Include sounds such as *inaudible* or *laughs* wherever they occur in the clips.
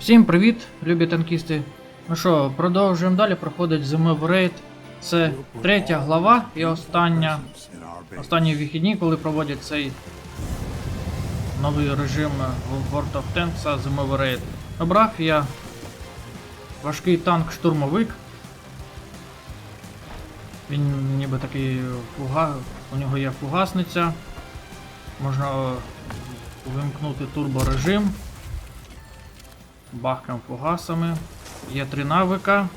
Всім привіт, любі танкісти. Ну що, продовжуємо далі. Проходить зимовий рейд. Це третя глава і остання. Останні вихідні, коли проводять цей новий режим World of Tanks зимовий рейд. Обрав я важкий танк штурмовик. Він ніби такий фуга. У нього є фугасниця. Можна увімкнути турборежим. Бахкам фугасами. Є три навика.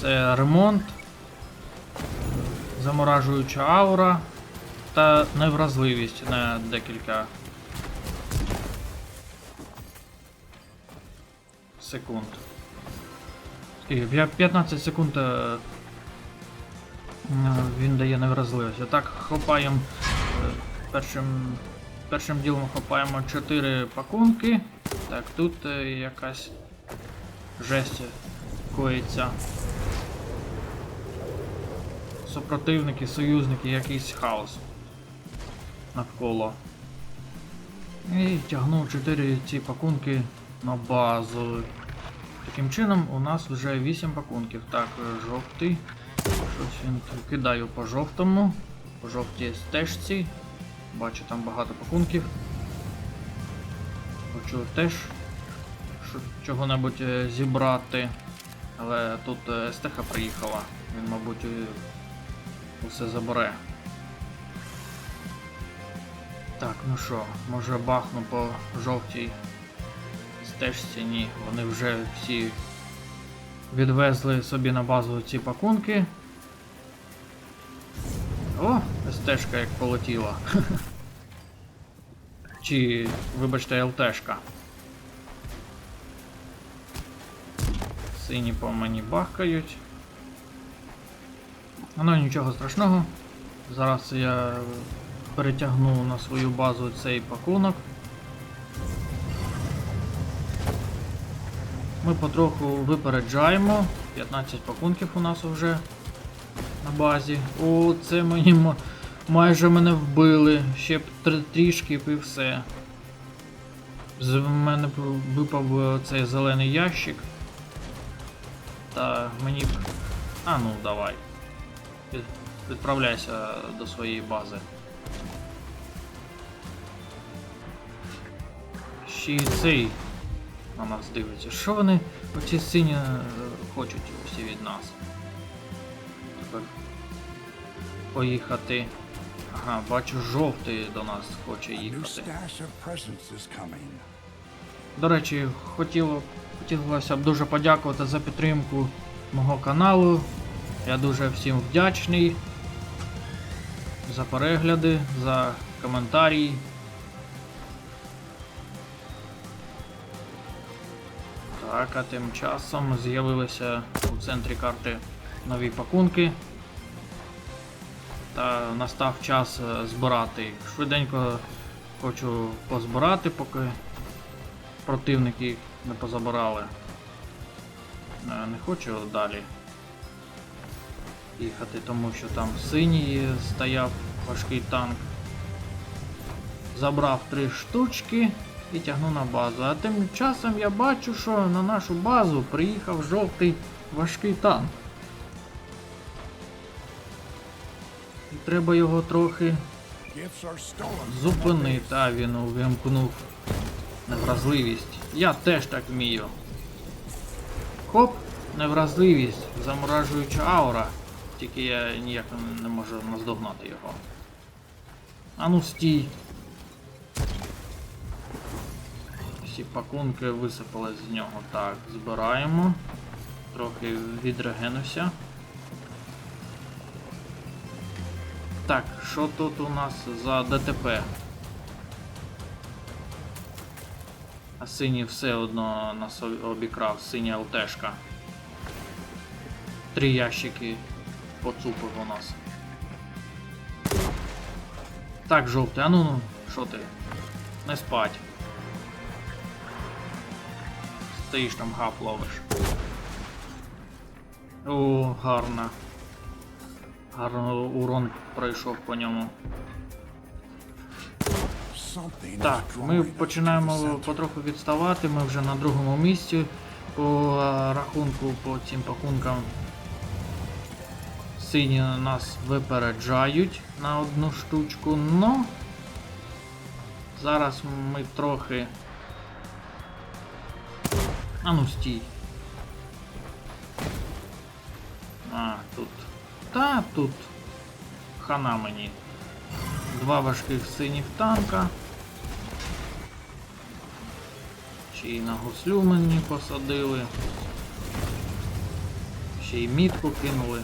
Це ремонт, заморажуюча аура та невразливість на декілька секунд. Скільки? П'я- 15 секунд е, він дає невразливість. Так, хопаємо е, першим, першим ділом хопаємо 4 пакунки. Так, тут е, якась жесть коїться. Супротивники, союзники, якийсь хаос навколо. І тягнув 4 ці пакунки на базу. Таким чином у нас вже 8 пакунків. Так, е, жовтий. Щось він кидаю по жовтому. По жовтій стежці. Бачу там багато пакунків. Хочу теж чого-небудь е, зібрати. Але тут е, Естеха приїхала. Він, мабуть, е, усе забере. Так, ну що, може бахну по жовтій стежці? Ні, вони вже всі відвезли собі на базу ці пакунки. О, стежка як полетіла. *laughs* Чи, вибачте, ЛТшка. Сині по мені бахкають. Ну нічого страшного. Зараз я перетягну на свою базу цей пакунок. Ми потроху випереджаємо. 15 пакунків у нас вже на базі. О, це мені майже мене вбили. Ще б тр- трішки і все. З мене випав е, цей зелений ящик. Та мені б. А ну давай. Від- Відправляйся до своєї бази. Ще й цей на нас дивиться. Що вони оці сині е, хочуть усі від нас? Тепер поїхати. Ага, бачу, жовтий до нас хоче їхати. До речі, хотіло, хотілося б дуже подякувати за підтримку мого каналу. Я дуже всім вдячний за перегляди, за коментарі. Так, а тим часом з'явилися у центрі карти нові пакунки. Та настав час е, збирати. Швиденько хочу позбирати, поки противники не позабирали. Е, Не хочу далі їхати, тому що там синій стояв важкий танк. Забрав три штучки і тягну на базу. А тим часом я бачу, що на нашу базу приїхав жовтий важкий танк. І треба його трохи зупинити. А він увімкнув невразливість. Я теж так вмію. Хоп, невразливість, заморажуюча аура. Тільки я ніяк не можу наздогнати його. А ну стій. Всі пакунки висипали з нього. Так, збираємо. Трохи відрегенуся. Так, що тут у нас за ДТП? А синій все одно нас обікрав, синя ЛТшка. Три ящики поцупив у нас. Так, жовтий, а ну ну, що ти? Не спать. Стоїш там гап ловиш. О, гарно. Гарно урон пройшов по ньому. Так, ми починаємо потроху відставати. Ми вже на другому місці по е, рахунку по цим пакункам. Сині нас випереджають на одну штучку, но зараз ми трохи. А ну стій. Та тут. Хана мені. Два важких синіх танка. Ще й на гуслю мені посадили. Ще й мітку кинули.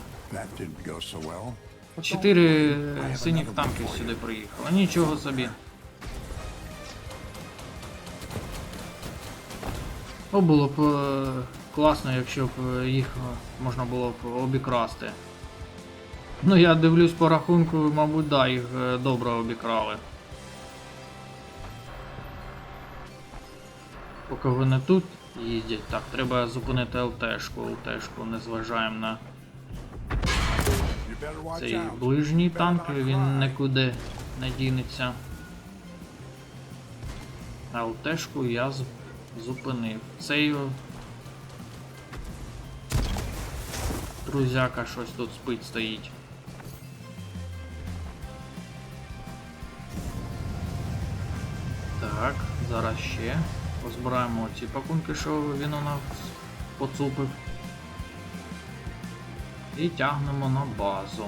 Чотири е, синіх танки сюди приїхало. Нічого собі. О, було б е, класно, якщо б їх можна було б обікрасти. Ну я дивлюсь по рахунку, мабуть, да, їх е, добре обікрали. Поки вони тут їздять, так, треба зупинити ЛТшку. ЛТшку не зважаємо на цей ближній танк, він нікуди не дінеться. А ЛТшку я зупинив. Цей друзяка щось тут спить стоїть. Так, зараз ще позбираємо ці пакунки, що він у нас поцупив. І тягнемо на базу.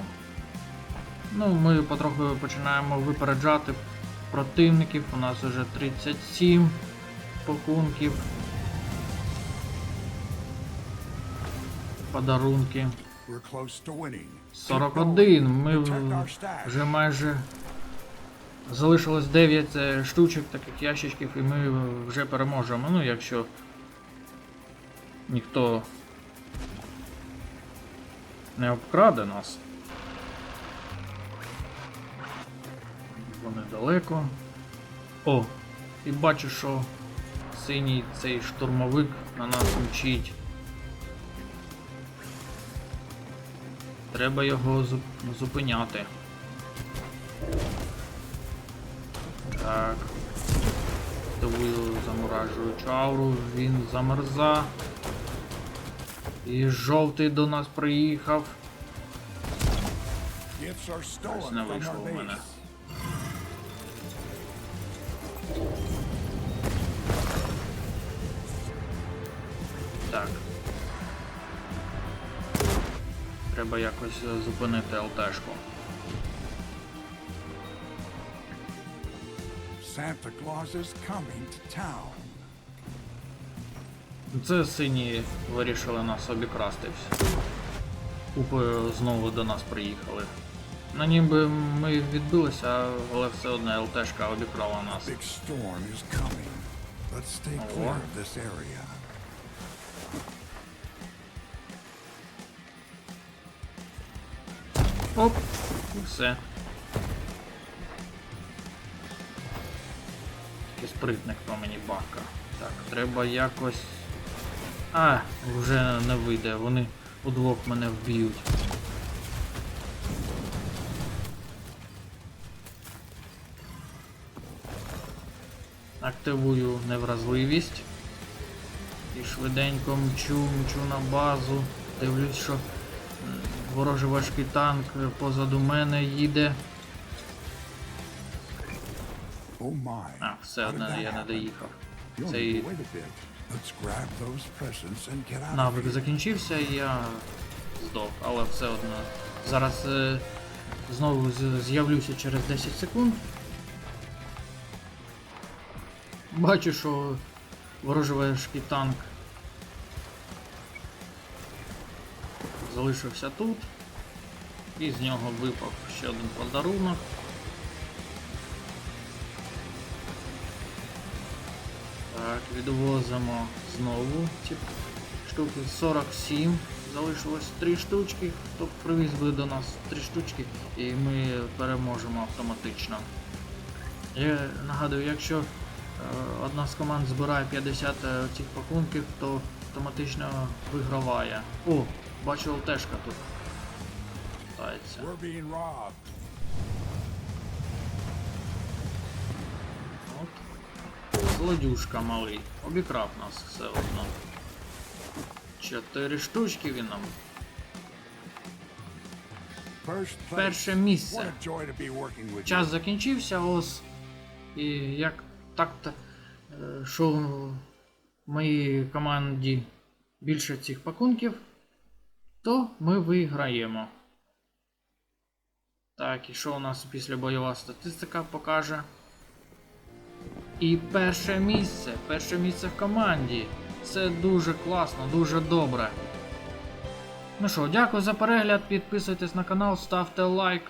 Ну, ми потроху починаємо випереджати противників. У нас вже 37 пакунків. Подарунки. We're close to winning. Keep 41. Ми вже майже залишилось 9 е, штучок таких ящичків, і ми вже переможемо. Ну, якщо ніхто не обкраде нас. Вони далеко. О, і бачу, що синій цей штурмовик на нас мчить. Треба його зупиняти. Так. Товую заморажуючу ауру, він замерза. І жовтий до нас приїхав. Щось не вийшло у мене. Так. Треба якось зупинити ЛТшку. Santa Claus is coming to town. Це сині вирішили нас обікрасти. Купи знову до нас приїхали. На ніби ми відбилися, але все одно ЛТшка обікрала нас. Big storm is coming. Let's stay clear of this area. Оп, і все. Спритник по мені бака. Так, треба якось. А, вже не вийде, вони удвох мене вб'ють. Активую невразливість. І швиденько мчу, мчу на базу. Дивлюсь, що ворожий важкий танк позаду мене їде. Oh. А, все одно я не доїхав. Цей навик закінчився і я здох, але все одно. Зараз е, знову з'явлюся через 10 секунд. Бачу, що ворожий важкий танк залишився тут. І з нього випав ще один подарунок. Так, відвозимо знову ці штуки. 47. Залишилось 3 штучки. Хто привіз би до нас 3 штучки і ми переможемо автоматично. Я нагадую, якщо е, одна з команд збирає 50 е, цих пакунків, то автоматично виграває. О, бачу ЛТшка тут. Тається. Злодюшка малий. Обікрав нас все одно. Чотири штучки він нам. Перше місце. Час закінчився, ось. І як так-то, е, що в моїй команді більше цих пакунків, то ми виграємо. Так, і що у нас після бойова статистика покаже? І перше місце. Перше місце в команді. Це дуже класно, дуже добре. Ну що, дякую за перегляд, підписуйтесь на канал, ставте лайк.